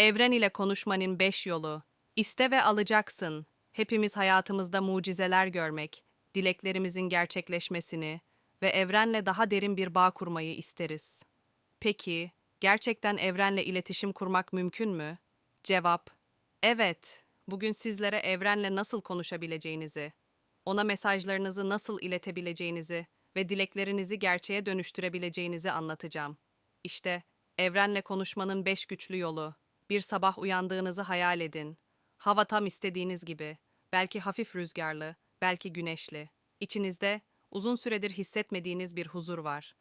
Evren ile konuşmanın beş yolu. İste ve alacaksın. Hepimiz hayatımızda mucizeler görmek, dileklerimizin gerçekleşmesini ve evrenle daha derin bir bağ kurmayı isteriz. Peki, gerçekten evrenle iletişim kurmak mümkün mü? Cevap: Evet. Bugün sizlere evrenle nasıl konuşabileceğinizi, ona mesajlarınızı nasıl iletebileceğinizi ve dileklerinizi gerçeğe dönüştürebileceğinizi anlatacağım. İşte evrenle konuşmanın beş güçlü yolu. Bir sabah uyandığınızı hayal edin. Hava tam istediğiniz gibi. Belki hafif rüzgarlı, belki güneşli. İçinizde uzun süredir hissetmediğiniz bir huzur var.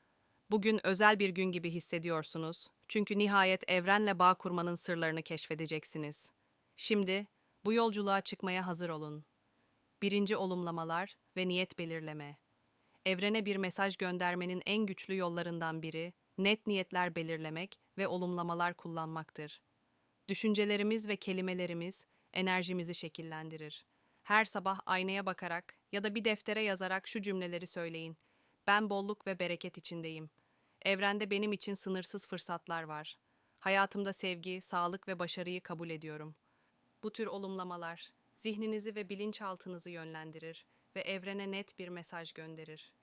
Bugün özel bir gün gibi hissediyorsunuz. Çünkü nihayet evrenle bağ kurmanın sırlarını keşfedeceksiniz. Şimdi bu yolculuğa çıkmaya hazır olun. Birinci olumlamalar ve niyet belirleme. Evrene bir mesaj göndermenin en güçlü yollarından biri net niyetler belirlemek ve olumlamalar kullanmaktır. Düşüncelerimiz ve kelimelerimiz enerjimizi şekillendirir. Her sabah aynaya bakarak ya da bir deftere yazarak şu cümleleri söyleyin. Ben bolluk ve bereket içindeyim. Evrende benim için sınırsız fırsatlar var. Hayatımda sevgi, sağlık ve başarıyı kabul ediyorum. Bu tür olumlamalar zihninizi ve bilinçaltınızı yönlendirir ve evrene net bir mesaj gönderir.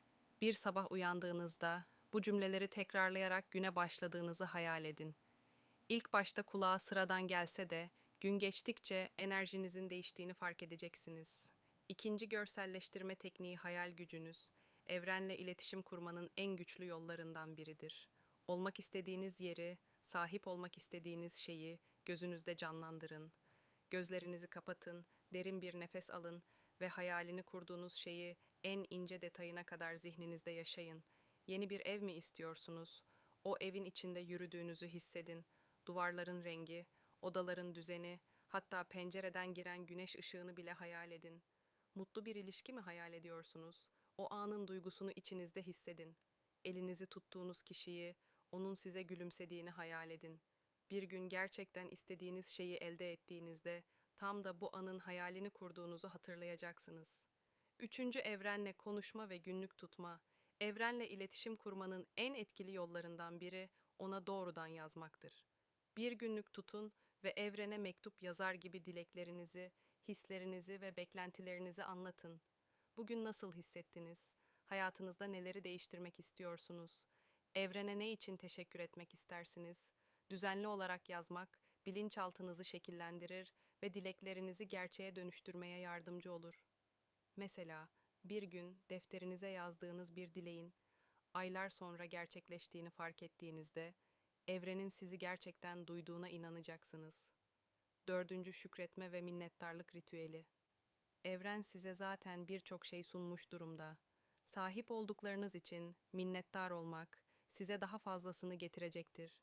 Bir sabah uyandığınızda bu cümleleri tekrarlayarak güne başladığınızı hayal edin. İlk başta kulağa sıradan gelse de gün geçtikçe enerjinizin değiştiğini fark edeceksiniz. İkinci görselleştirme tekniği hayal gücünüz, evrenle iletişim kurmanın en güçlü yollarından biridir. Olmak istediğiniz yeri, sahip olmak istediğiniz şeyi gözünüzde canlandırın. Gözlerinizi kapatın, derin bir nefes alın ve hayalini kurduğunuz şeyi en ince detayına kadar zihninizde yaşayın. Yeni bir ev mi istiyorsunuz? O evin içinde yürüdüğünüzü hissedin. Duvarların rengi, odaların düzeni, hatta pencereden giren güneş ışığını bile hayal edin. Mutlu bir ilişki mi hayal ediyorsunuz? O anın duygusunu içinizde hissedin. Elinizi tuttuğunuz kişiyi, onun size gülümsediğini hayal edin. Bir gün gerçekten istediğiniz şeyi elde ettiğinizde tam da bu anın hayalini kurduğunuzu hatırlayacaksınız. Üçüncü evrenle konuşma ve günlük tutma, evrenle iletişim kurmanın en etkili yollarından biri ona doğrudan yazmaktır. Bir günlük tutun ve evrene mektup yazar gibi dileklerinizi, hislerinizi ve beklentilerinizi anlatın. Bugün nasıl hissettiniz? Hayatınızda neleri değiştirmek istiyorsunuz? Evrene ne için teşekkür etmek istersiniz? Düzenli olarak yazmak bilinçaltınızı şekillendirir ve dileklerinizi gerçeğe dönüştürmeye yardımcı olur. Mesela bir gün defterinize yazdığınız bir dileğin aylar sonra gerçekleştiğini fark ettiğinizde evrenin sizi gerçekten duyduğuna inanacaksınız. Dördüncü şükretme ve minnettarlık ritüeli. Evren size zaten birçok şey sunmuş durumda. Sahip olduklarınız için minnettar olmak size daha fazlasını getirecektir.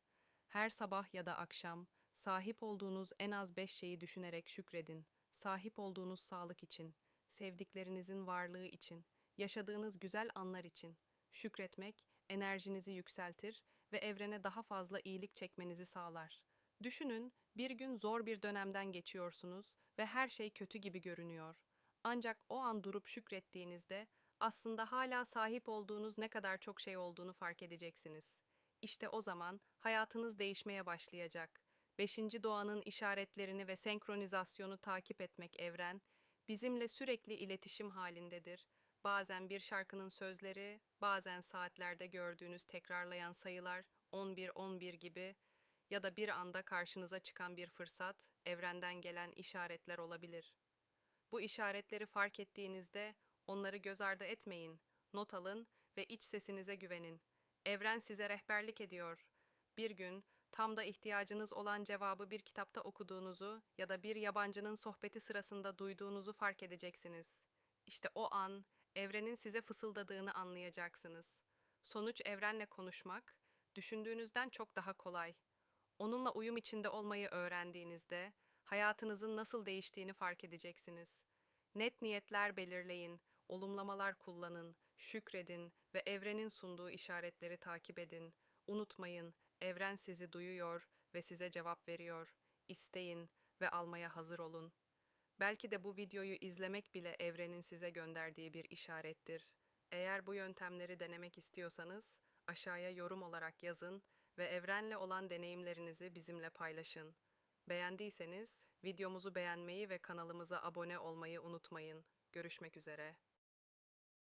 Her sabah ya da akşam sahip olduğunuz en az beş şeyi düşünerek şükredin. Sahip olduğunuz sağlık için, sevdiklerinizin varlığı için, yaşadığınız güzel anlar için. Şükretmek enerjinizi yükseltir ve evrene daha fazla iyilik çekmenizi sağlar. Düşünün, bir gün zor bir dönemden geçiyorsunuz ve her şey kötü gibi görünüyor. Ancak o an durup şükrettiğinizde aslında hala sahip olduğunuz ne kadar çok şey olduğunu fark edeceksiniz. İşte o zaman hayatınız değişmeye başlayacak. Beşinci doğanın işaretlerini ve senkronizasyonu takip etmek evren, bizimle sürekli iletişim halindedir. Bazen bir şarkının sözleri, bazen saatlerde gördüğünüz tekrarlayan sayılar 11-11 gibi ya da bir anda karşınıza çıkan bir fırsat, evrenden gelen işaretler olabilir. Bu işaretleri fark ettiğinizde onları göz ardı etmeyin, not alın ve iç sesinize güvenin. Evren size rehberlik ediyor. Bir gün tam da ihtiyacınız olan cevabı bir kitapta okuduğunuzu ya da bir yabancının sohbeti sırasında duyduğunuzu fark edeceksiniz. İşte o an evrenin size fısıldadığını anlayacaksınız. Sonuç evrenle konuşmak düşündüğünüzden çok daha kolay. Onunla uyum içinde olmayı öğrendiğinizde hayatınızın nasıl değiştiğini fark edeceksiniz. Net niyetler belirleyin, olumlamalar kullanın, şükredin ve evrenin sunduğu işaretleri takip edin. Unutmayın, evren sizi duyuyor ve size cevap veriyor. İsteyin ve almaya hazır olun. Belki de bu videoyu izlemek bile evrenin size gönderdiği bir işarettir. Eğer bu yöntemleri denemek istiyorsanız aşağıya yorum olarak yazın ve evrenle olan deneyimlerinizi bizimle paylaşın. Beğendiyseniz videomuzu beğenmeyi ve kanalımıza abone olmayı unutmayın. Görüşmek üzere.